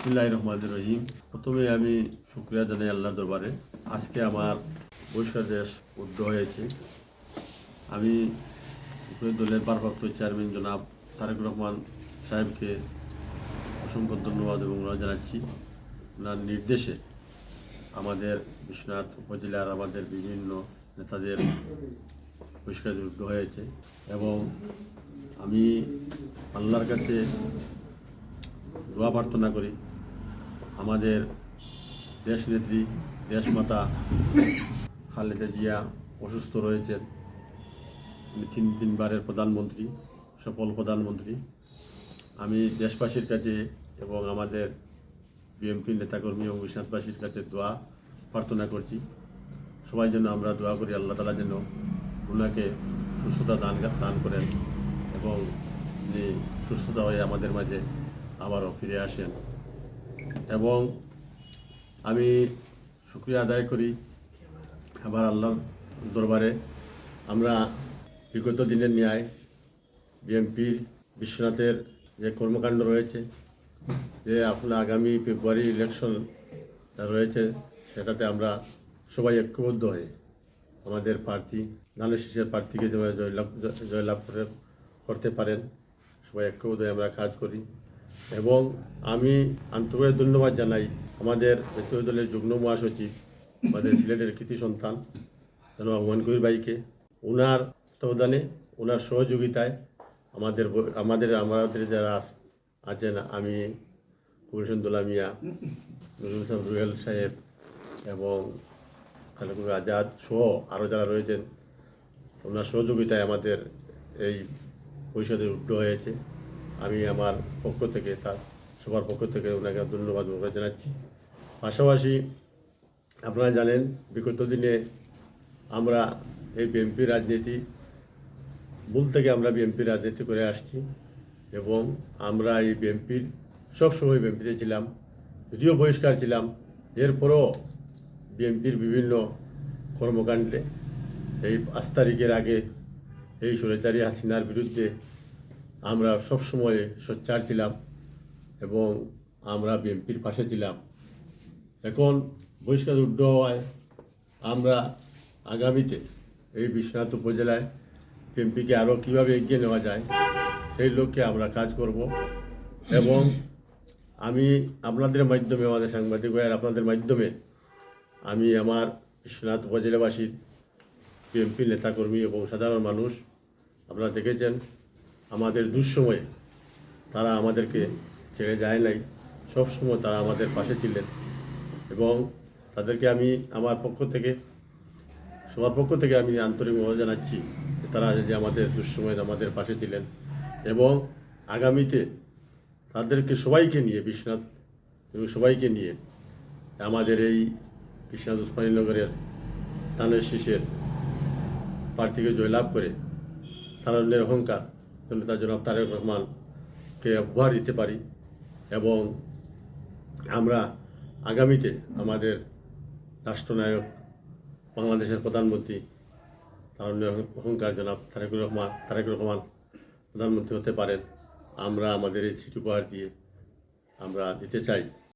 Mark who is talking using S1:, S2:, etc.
S1: বিসমুল্লাহ রহমান রহিম প্রথমে আমি শুক্রিয়া জানাই আল্লাহর দরবারে। আজকে আমার বৈশাখ দেশ উদ্যোগ হয়েছে। আমি দলের ভারপ্রাপ্ত চেয়ারম্যান জনাব তারেক রহমান সাহেবকে অসংখ্য ধন্যবাদ এবং জানাচ্ছি। ওনার নির্দেশে আমাদের বিশ্বনাথ উপজেলার আমাদের বিভিন্ন নেতাদের পরিষ্কার উদ্যোগ হয়েছে এবং আমি আল্লাহর কাছে দোয়া প্রার্থনা করি। আমাদের দেশনেত্রী, দেশমাতা খালেদা জিয়া অসুস্থ রয়েছেন তিন তিনবারের প্রধানমন্ত্রী, সফল প্রধানমন্ত্রী। আমি দেশবাসীর কাছে এবং আমাদের বিএনপি নেতাকর্মী এবং বিশ্বনাথবাসীর কাছে দোয়া প্রার্থনা করছি। সবাই যেন আমরা দোয়া করি, আল্লাহ তালা যেন ওনাকে সুস্থতা দান দান করেন এবং উনি সুস্থতা হয়ে আমাদের মাঝে আবারও ফিরে আসেন। এবং আমি শুক্রিয়া আদায় করি আবার আল্লাহর দরবারে। আমরা বিগত দিনের ন্যায় বিএনপির বিশ্বনাথের যে কর্মকাণ্ড রয়েছে, যে আপনার আগামী ফেব্রুয়ারি ইলেকশন রয়েছে, সেটাতে আমরা সবাই ঐক্যবদ্ধ হয়ে আমাদের প্রার্থী, ধানের শীষের প্রার্থীকে জয়লাভ জয়লাভ করে করতে পারেন, সবাই ঐক্যবদ্ধ হয়ে আমরা কাজ করি। এবং আমি আন্তরিক ধন্যবাদ জানাই আমাদের জাতীয় দলের যুগ্ম মহাসচিব, আমাদের সিলেটের কৃতি সন্তান হুমায়ুন কবির ভাইকে। ওনার তত্ত্বাবধানে ওনার সহযোগিতায় আমাদের আমাদের আমাদের যারা আছেন, আমি কুরসন দোলা মিয়া নুরুল ইসলাম রুহেল সাহেব এবং খালেকুর আজাদ সহ আরও যারা রয়েছেন ওনার সহযোগিতায় আমাদের এই পরিষদে উদ্যোগ হয়েছে। আমি আমার পক্ষ থেকে তার, সবার পক্ষ থেকে ওনাকে ধন্যবাদ জানাচ্ছি। পাশাপাশি আপনারা জানেন, বিগত দিনে আমরা এই বিএনপি রাজনীতি, মূল থেকে আমরা বিএনপি রাজনীতি করে আসছি এবং আমরা এই বিএনপির সবসময় বিএনপিতে ছিলাম, যদিও বহিষ্কার ছিলাম। এরপরও বিএনপির বিভিন্ন কর্মকাণ্ডে এই পাঁচ তারিখের আগে এই সরেচারি হাসিনার বিরুদ্ধে আমরা সবসময় সোচ্চার ছিলাম এবং আমরা বিএনপির পাশে ছিলাম। এখন বহিষ্কার উড্ড হওয়ায় আমরা আগামীতে এই বিশ্বনাথ উপজেলায় বিএনপিকে আরও কীভাবে এগিয়ে নেওয়া যায়, সেই লক্ষ্যে আমরা কাজ করব। এবং আমি আপনাদের মাধ্যমে, আমাদের সাংবাদিক ভাইয়ের আপনাদের মাধ্যমে আমি আমার বিশ্বনাথ উপজেলাবাসীর বিএনপি নেতাকর্মী এবং সাধারণ মানুষ, আপনারা দেখেছেন আমাদের দুঃসময়ে তারা আমাদেরকে ছেড়ে যায় নাই। সবসময় তারা আমাদের পাশে ছিলেন এবং তাদেরকে আমি আমার পক্ষ থেকে, সবার পক্ষ থেকে আমি আন্তরিক মহা জানাচ্ছি তারা যে আমাদের দুঃসময়ে আমাদের পাশে ছিলেন এবং আগামীতে তাদেরকে সবাইকে নিয়ে, বিশ্বনাথ এবং সবাইকে নিয়ে আমাদের এই বিশ্বনাথ উসমানীনগরের তানের শীষের প্রার্থীকে জয়লাভ করে, তারণ্যের অহংকার তার জনাব তারেক রহমানকে উপহার দিতে পারি। এবং আমরা আগামীতে আমাদের রাষ্ট্রনায়ক, বাংলাদেশের প্রধানমন্ত্রী তার অহংকার জনাব তারেকুর রহমান তারেকুর রহমান প্রধানমন্ত্রী হতে পারেন। আমরা আমাদের এই চিঠি উপহার দিয়ে আমরা দিতে চাই।